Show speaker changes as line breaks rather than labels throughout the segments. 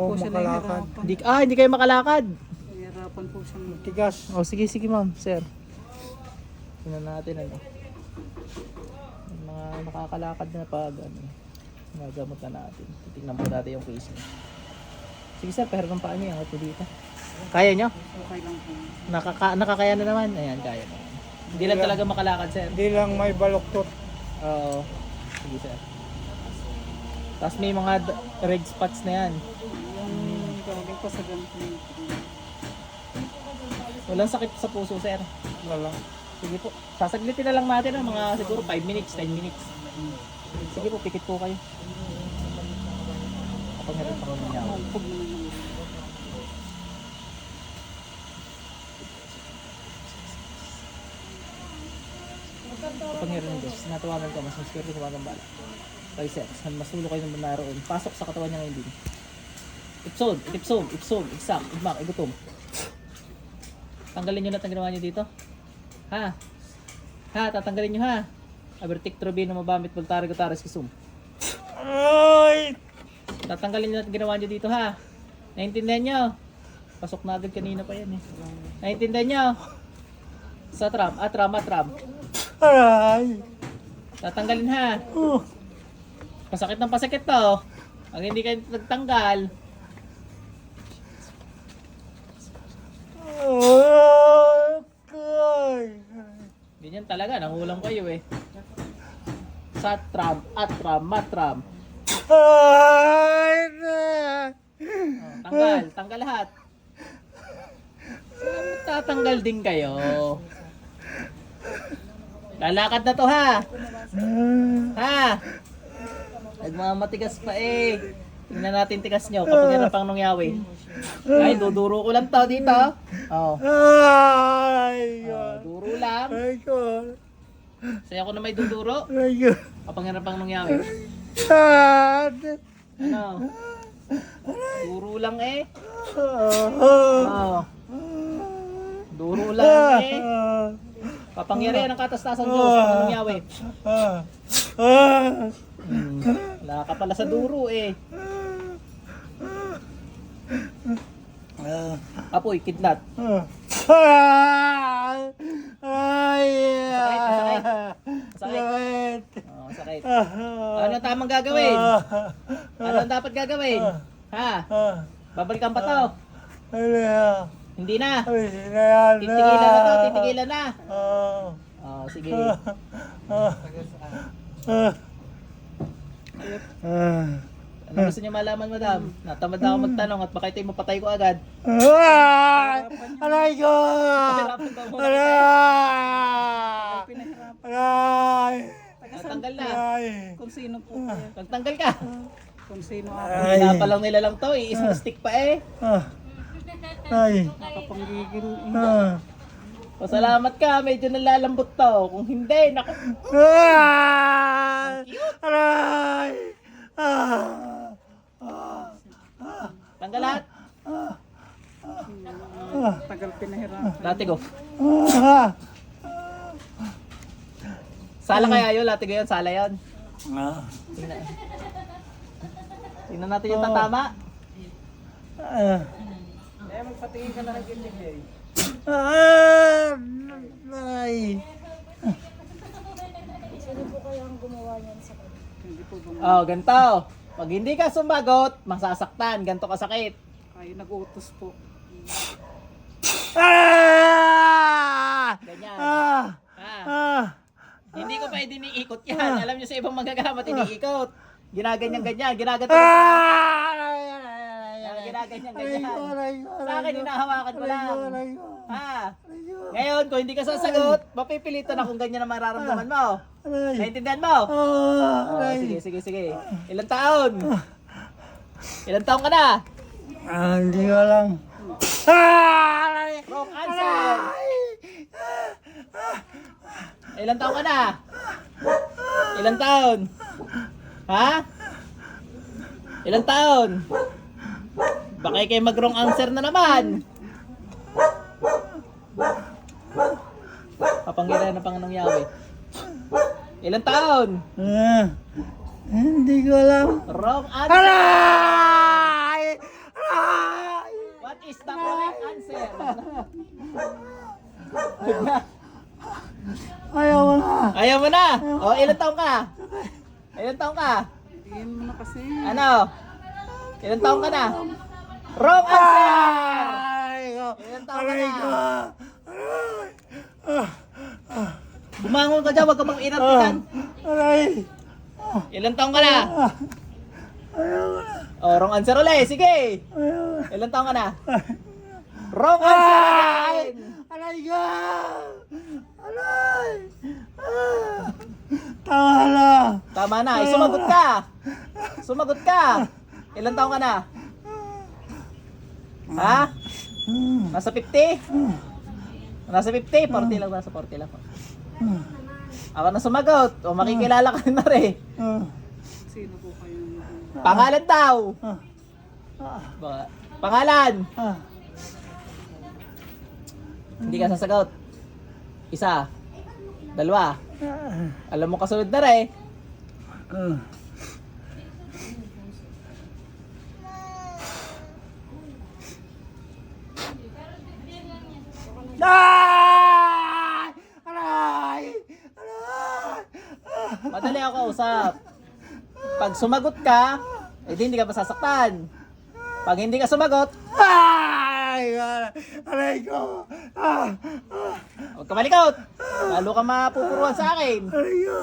po
Oh,
siya
makalakad.
nahihirapan.
Hindi, ah, hindi kayo makalakad.
Nahihirapan po siya.
Tigas.
Oh, sige, sige ma'am, sir. Tingnan natin ano. Yung mga nakakalakad na pag ano, nagamot na natin. Titignan po natin yung case niya. Sige sir, pero ng paa niyo, yung ito dito. Kaya nyo?
Okay lang po.
Nakaka nakakaya na naman? Ayan, kaya na. Hindi lang talaga makalakad sir.
Hindi lang may baloktot.
Oo. Sige sir. Tapos may mga d- red spots na yan.
Yung galing pa sa ganito.
Walang sakit sa puso sir.
Wala.
Sige po. Sasaglitin na lang natin ng mga siguro 5 minutes, 10 minutes. Sige po, pikit po kayo. Kapag meron pa
naman yung
Kapag meron ng Diyos, natawagan ka, mas mas swerte sa mga bala. Five steps, masulo kayo ng naroon. Pasok sa katawan niya ngayon din. Ipsod, ipsod, ipsod, iksak, igmak, igutom. Tanggalin nyo lahat ng ginawa nyo dito. Ha? Ha, tatanggalin nyo ha. Abertik, trobino, mabamit, voltare, gutares, kisum.
Ay!
Tatanggalin nyo lahat ng ginawa nyo dito ha. Naintindihan nyo? Pasok na agad kanina pa yan eh. Naintindihan nyo? Sa tram, atram, atram.
Aray!
Tatanggalin ha.
Oh.
Pasakit ng pasakit to. Ang hindi kayo nagtanggal.
Ay!
Ganyan talaga, nangulang kayo eh. Sa tram, atram, matram.
Ay!
Oh, tanggal, tanggal lahat. Tatanggal din kayo? Lalakad na to ha. Ha? Nagmamatigas pa eh. Tingnan natin tigas nyo kapag yan ang pang nungyawi. Ay, duduro ko lang to dito. Oh.
Ay!
oh duro lang.
Ay! God!
Saya ko na may duduro.
Ay! God!
Kapag yan ang pang nungyawi.
Sad!
Ano? Duro lang eh.
Ah!
Oh. Duro lang eh. Kapangyarihan ng katastasan Diyos. Kapag nungyawi.
Ah! Ah!
Hmm. Wala ka pala sa duro eh.
Ah!
Apoy, kidlat.
Ah! Ay!
Masakit,
Sakit!
Oh, sakit.
Ah!
Ano ang tamang gagawin?
Ah!
Ano ang dapat gagawin? Ha?
Ah!
Babalikan pa to?
Ano?
Hindi na. Titigilan na to, titigilan na.
Ah!
Oh, sige.
Ah! Ah! Ah!
Ano gusto niyo malaman, madam? Natamad na ako magtanong at baka ito'y mapatay ko agad.
Ay! Aray ko!
Pahirapan.
Aray! Aray!
Natanggal na.
Aray!
Kung sino po kaya.
Pagtanggal ka.
Kung sino ako.
Ay!
Pinapalang nila lang to, eh. isang stick pa eh.
Ah! Ay!
Nakapanggigil.
Ah!
Pasalamat ka, medyo nalalambot to. Kung hindi, naku.
Ah! Aray! Ah!
Tanggal lahat.
Tagal pinahirapan.
Latigo. Sala kaya yun, latigo yun, sala yun.
Ah!
Tingnan. Tingnan natin yung tatama.
Ah!
Eh, magpatingin ka na ng gilid eh.
Ah! Ay!
Hindi po ba
Oh, ganito. Pag hindi ka sumagot, masasaktan. Ganto kasakit.
kayo nag-utos po.
Ah!
Ganyan.
Ah!
Ha?
Ah!
Hindi ko pwede iniikot yan. Alam niyo sa ibang magagamit, iniikot. Ginaganyan ganyan, ginagato.
Ah!
Ginaganyan
Aray
ganyan.
ko, aray ko,
Sa akin, hinahawakan ko lang. Ha? Ngayon, kung hindi ka sasagot, mapipilitan na kung ganyan ang mararamdaman mo.
Aray.
Naintindihan mo?
Ah!
Oh,
Aray.
sige, sige, sige. Ilang taon? Ilang taon ka na?
Ah, hindi ko alam. Ah! Aray!
Wrong answer. Ilang taon ka na? Ilang taon? Ha? Ilang taon? Baka kayo mag-wrong answer na naman. Papangyarihan ng Panginoong Yahweh. Ilang taon?
Ah, hindi ko alam.
Wrong answer.
Aray!
Aray! What is the correct answer?
Ayaw mo na.
Ayaw mo na? O, oh, ilang taon ka? Ilang taon ka?
Hindi mo na kasi.
Ano? Ilang taon ka na? Wrong answer! Ilang taon ka na?
Aray ko! Aray! Ah!
Bumangon ka dyan, huwag ka mag-inat ka dyan.
Aray.
Ilan taong ka na?
Ah, Ayaw na.
O, wrong answer ulit. Sige.
Ayaw na.
Ilan taong ka na? Wrong answer
Ay!
again.
Aray ko. Aray. Ah. Tama na.
Tama na, eh, sumagot ka. Sumagot ka. Ilan taong ka na? Ha? Nasa 50? Nasa 50? 40 lang, nasa 40 lang. Ako na sumagot. O makikilala ka na rin.
Ah,
Sino po kayo?
Pangalan daw.
ah, ah,
Baka, pangalan.
ah.
Hindi ka sasagot. Isa. Dalawa.
Ah,
Alam mo kasunod na rin.
ah. Ay! Aray! Aray! Ah,
Madali ako usap. Pag sumagot ka, edi hindi ka masasaktan. Pag hindi ka sumagot,
Ay! Aray ko! Ah! Ah!
huwag ka malikot. Lalo ka mapupuruan sa akin.
Aray ko!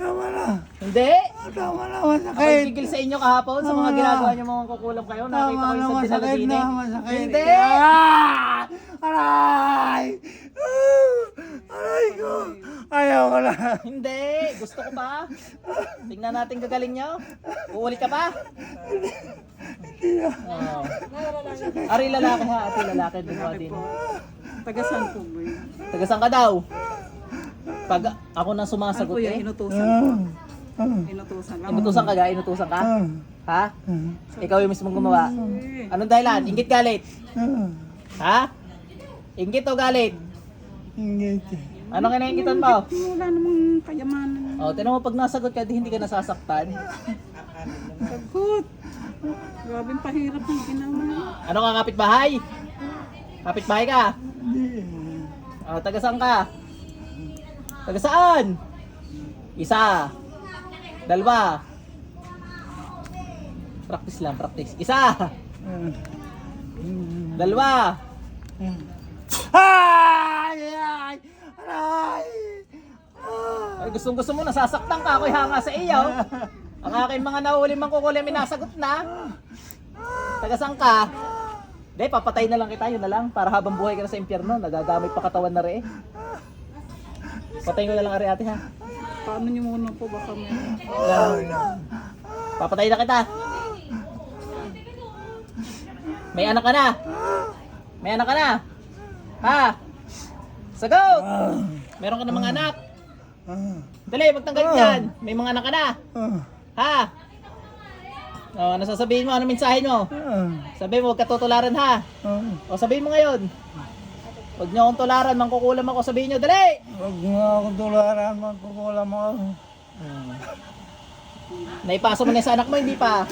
Tama na!
Hindi.
Tama na!
Ako
Masakit!
gigil sa inyo kahapon sa mga
Tama.
ginagawa niyo mga kukulam kayo. Nakita
Tama
ko
na!
yung sa
Masakit na! Masakit!
Hindi.
Ah! Aray! Ah! Aray ko! Ayaw ko na!
Hindi. Gusto ko pa. Tingnan natin gagaling nyo. Uulit ka pa. Oh. Ari lalaki ha. Ari lalaki. Din.
Taga saan po ba yun?
Taga saan ka daw? Pag ako nang
Ano
sumasagot
po yan?
eh.
Inutusan
Ah!
ko.
Ah!
Inutusan ka.
Inutusan ka ga? Inutusan ka?
Ah!
Ha? Ikaw yung mismong gumawa.
Eh,
Anong dahilan? Ingit galit? Ha? Ingit o galit?
Ingit.
Anong kinaingitan mo?
Wala namang kayamanan.
O, tinan mo pag nasagot ka, di hindi ka nasasaktan.
Sagot. Grabe pahirap yung ginawa.
Ano ka, kapitbahay? Kapitbahay ka?
Hindi.
O, taga saan ka? Taga saan? Isa. Dalawa. Practice lang, practice. Isa. Dalawa.
Ay! Ay! Ah!
Ay, gustong gusto mo, nasasaktan ka. Ako'y hanga sa iyo. Ang aking mga nahuli mang kukulim, minasagot na. Taga saan ka? Hindi, papatay na lang kita, yun na lang. Para habang buhay ka na sa impyerno, nagagamit pa katawan na rin. Patayin ko na lang ari ate ha.
Paano niyo muna po baka may...
Papatay na kita. May anak ka na. May anak ka na. Ha? Sagot! Meron ka na mga anak. Dali, magtanggal dyan. May mga anak ka na. Ha? O, ano sasabihin mo? Ano mensahe mo? Sabihin mo, huwag ka tutularan ha. O, sabihin mo ngayon. Huwag niyo akong tularan, mangkukulam ako. Sabihin niyo, dali!
Huwag mo ako tularan, magkukulam ako.
Hmm. Naipasa mo na sa anak mo, hindi pa.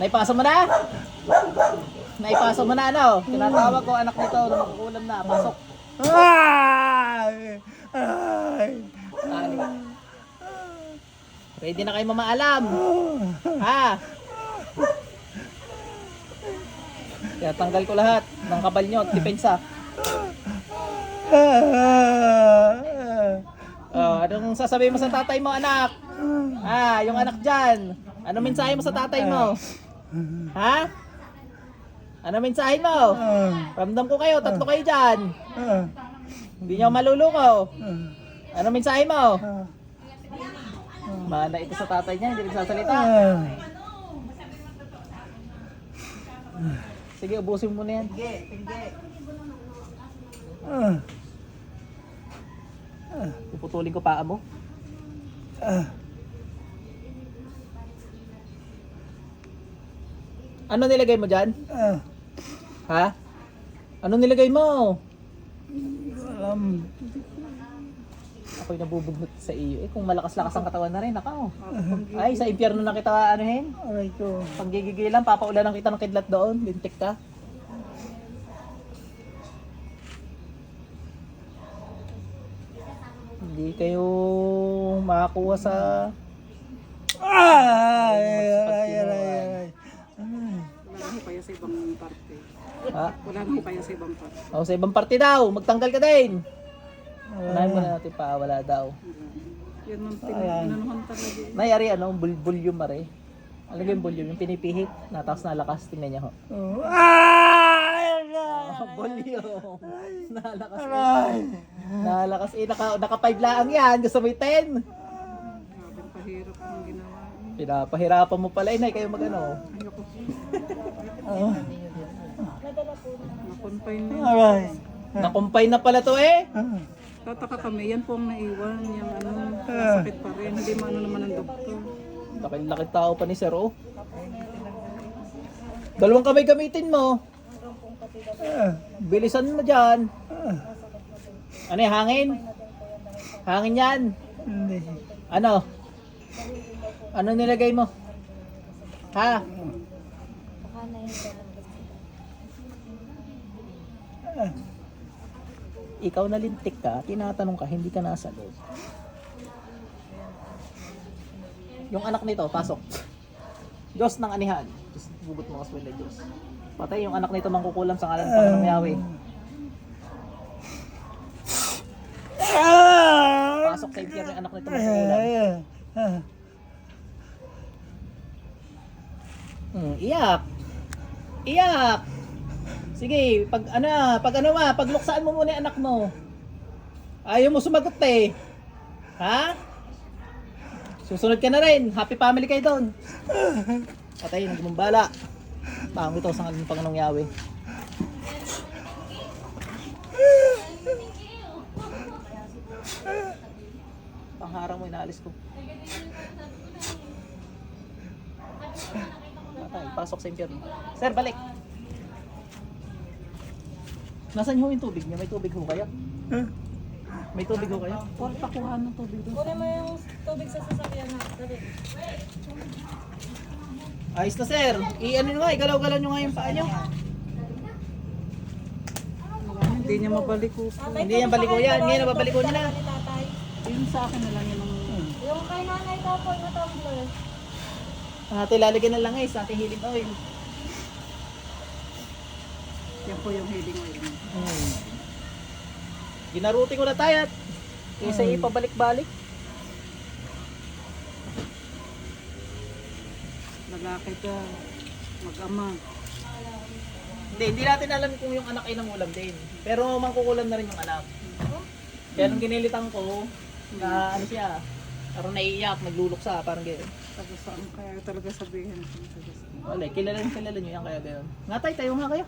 Naipasa mo na? Naipasa mo na, ano? Tinatawag ko anak nito na magkukulam na. Pasok.
Ay! Ay!
Ali. Ready na kayo mamaalam. Ha? Kaya tanggal ko lahat ng kabal nyo at depensa. Oh, anong sasabihin mo sa tatay mo, anak? Ah, yung anak dyan. Ano mensahe mo sa tatay mo? Ha? Ano mensahe mo? Ramdam ko kayo, tatlo kayo dyan. Hindi nyo maluluko. Ano mensahe mo? Mana ito sa tatay niya, hindi nagsasalita. Sige, ubusin mo na yan.
Ah!
Puputulin ko paa mo.
Ah!
Ano nilagay mo dyan?
Ah!
Ha? Ano nilagay mo?
Alam.
Ako'y nabubugnot sa iyo. Eh, kung malakas-lakas ang katawan na rin.
Makapanggil.
Ay, sa impyerno na kita, anuhin.
Aray ko.
Pag gigigilan, papaulanan kita ng kidlat doon. Lintik ka. Hindi kayo makakuha sa...
Ay, ay, ay, ay, ay.
Wala na kaya sa ibang parte.
Ha?
Wala na kaya sa ibang parte.
O, sa ibang parte daw. Magtanggal ka din. Unahin mo na natin pa. Wala daw.
Yan ang tinanuhan talaga. eh.
Nayari ano, bul volume mare. Alam mo yung volume, yung pinipihit, na tapos nalakas, tingnan niya ho.
Oh, Ay, ay,
Oh, volume. Nalakas.
ay.
Nalakas. Eh, naka, naka 5 lang yan. Gusto mo yung 10.
Grabe pahirap ang ginawa.
Pinapahirapan mo pala. Inay, kayo mag ano.
Ayoko. Na-confine na yun.
Aray.
Nakumpay na pala to eh.
Ah.
Tataka kami, yan po ang naiwan. Yung ano, masakit pa rin. Hindi maano naman ang doktor.
Laki-laki tao pa ni Sir oh. Dalawang kamay gamitin mo.
Ah.
Bilisan mo dyan.
Ah.
Ano yung hangin? Hangin yan.
Hindi.
Ano? Ano nilagay mo? Ha?
Ah.
Ikaw nalintik ka, tinatanong ka, hindi ka nasa loob. Yung anak nito, pasok. Diyos ng anihan. Diyos, bugot mo kaswel na Diyos. Patay yung anak nito mangkukulam sa ngalan ng Panginoong Yahweh.
Ah.
Pasok sa impyerno yung anak nito mangkukulam.
Ah.
Hmm, iyak. Iyak. Sige, pag ano, pag ano ma, pagluksaan mo muna yung anak mo. Ayaw mo sumagot eh. Ha? Susunod ka na rin. Happy family kayo doon. Patay, nagmumbala. Pangit ito sa ngalan ng Panginoong Yahweh. Pangharang mo, inaalis ko. Patay, pasok sa impyerno. Sir, balik. Nasaan yung tubig niya? May tubig ho kaya?
Ah.
May tubig ho kaya?
Paul, pakuha ng tubig doon.
Kunin mo yung tubig sa sasakyan na. Dali.
Ayos na sir. I-ano nyo nga, igalaw-galaw nyo nga yung paa nyo.
Hindi niya mabalik ko.
Hindi yan baliko yan. Ngayon nababaliko nyo na.
Ni tatay.
Yun sa akin na lang yun ang...
Yung kay nanay daw po na tumbler.
Ate, lalagyan na lang eh sa ating healing oil.
Yan po yung healing oil.
Hmm. Ginaruti ko na tayo at isa ipabalik-balik.
Lalaki ka. Mag-ama.
Hindi, hindi natin alam kung yung anak ay nangulam din. Pero mangkukulam na rin yung anak. Kaya nung ginilitan ko, na ano siya, parang naiiyak, nagluluksa, parang gano'n.
Taga saan kaya talaga sabihin. Taga saan.
Wala, kilala kilala nyo yan kaya gano'n. Nga tay, tayo nga kayo.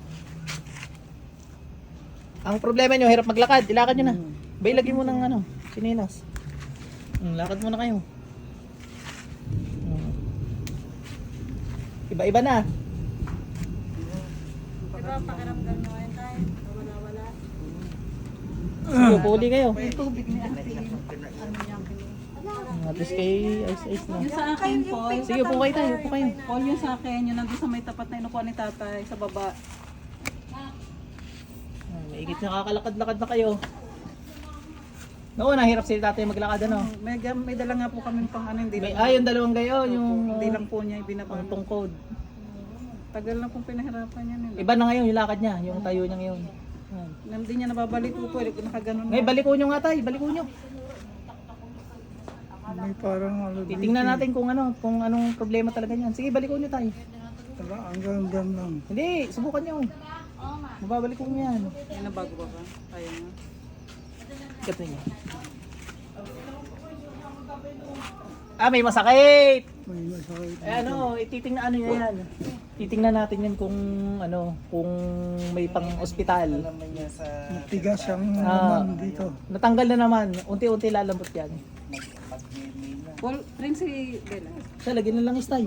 Ang problema nyo, hirap maglakad. Ilakad nyo na. Bay, lagyan mo ng ano, sininas. Hmm, lakad muna kayo. Iba-iba na.
Diba pakiramdam nyo ngayon tayo? Wala-wala.
Sige, puli kayo.
Yung tubig ni ate. Ano yan?
Hmm, At least kay ice-ice na.
Yung sa akin, Paul.
Sige, po kayo tayo, po kayo.
Paul, yung sa akin, yung nandun sa may tapat na inukuha ni tatay sa baba.
Maigit nakakalakad-lakad na kayo. Noon, nahirap si tatay maglakad ano.
May, gam- may dala nga po kami pang ano, hindi
May,
lang,
ah, yung dalawang gayo, yung
hindi lang po niya
pang
ibinabang.
tungkod.
Tagal na pong pinahirapan niya nila.
Iba na ngayon yung lakad niya, yung tayo niya ngayon. Yan.
Hindi niya nababalik po po, nakaganon
Ngayon, baliko nyo nga tayo, baliko nyo.
May parang ano
Titingnan natin kung ano, kung anong problema talaga niyan. Sige, baliko nyo tayo.
Tara, hanggang dyan lang.
Hindi, subukan nyo. Mababaliko nyo yan.
Yan na bago ba ba? Ayaw nga.
Ikat ninyo. Ah, may masakit!
May masakit.
Eh ano, ititingnan ano nyo yan. Titingnan natin yan kung ano, kung may pang ospital.
Matigas ang
Ah.
naman dito.
Natanggal na naman, unti-unti lalambot yan.
Paul, rin si Bella.
Siya, lagyan na lang istay.